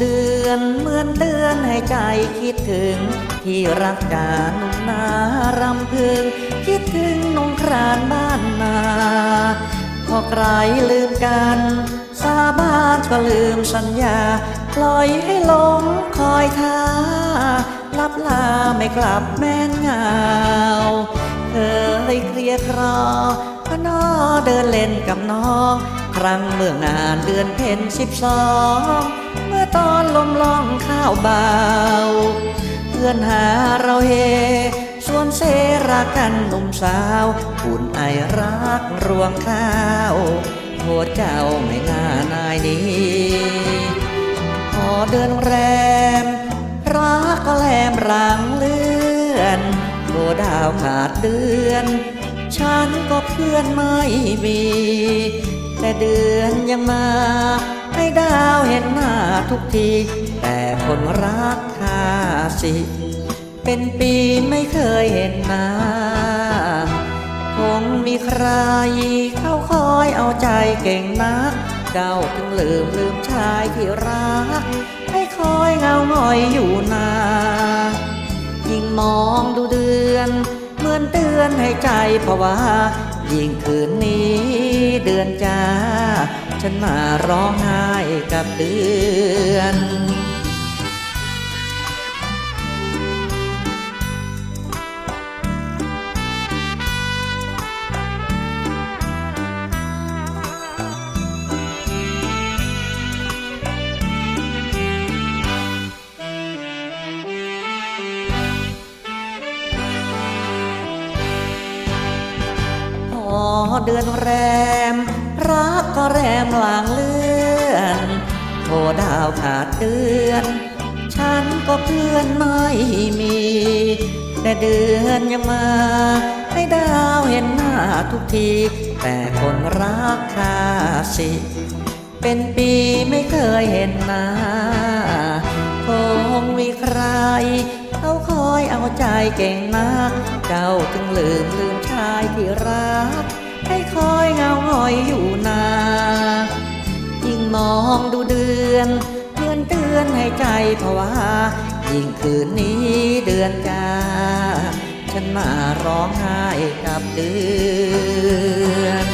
เดือนเหมือนเดือนให้ใจคิดถึง ที่รักจานุ่มนารำพึง คิดถึงนงครานบ้านนาพอใครลืมกัน สาบานก็ลืมสัญญา ปล่อยให้หลงคอยท่าลับลาไม่กลับแม่นเงาเคยเคลียครอพนอเดินเล่นกับน้อง ครั้งเมื่องานเดือนเพ็ญสิบสอง ตอนลมล่องข้าวเบา เพื่อนหาเราเฮส่วนเสรักกันหนุ่มสาวอุ่นไอรักรวงข้าวโหเจ้าไม่น่านายนี้พอเดินแรม รักก็แลมรังเลื่อนโบดาวขาดเดือน ฉันก็เพื่อนไม่มี แต่เดือนยังมา ให้ดาวเห็นหน้า ทุกที แต่คนรักข้าสิ เป็นปีไม่เคยเห็นหน้า คงมีใครเข้าคอยเอาใจเก่งนักเจ้าถึงลืมลืมชายที่รัก ให้คอยเงาหงอยอยู่นายิ่งมองดูเดือน เหมือนเตือนให้ใจภาวะยิ่งคืนนี้เดือนจ้า ฉันมาร้องไห้กับเดือนพอเดือนแรม รักก็แรมลางเลื่อนโทดาวขาดเดือน ฉันก็เพื่อนไม่มี แต่เดือนยังมา ให้ดาวเห็นหน้าทุกที แต่คนรักข้าสิ เป็นปีไม่เคยเห็นหน้าคงมีใครเขาคอยเอาใจเก่งนัก เจ้าถึงลืมลืมชายที่รัก ให้คอยเงาหอยอยู่นายิ่งมองดูเดือนเตือนเตือนให้ใจภาวายิ่งคืนนี้เดือนจ้าฉันมาร้องไห้กับเดือน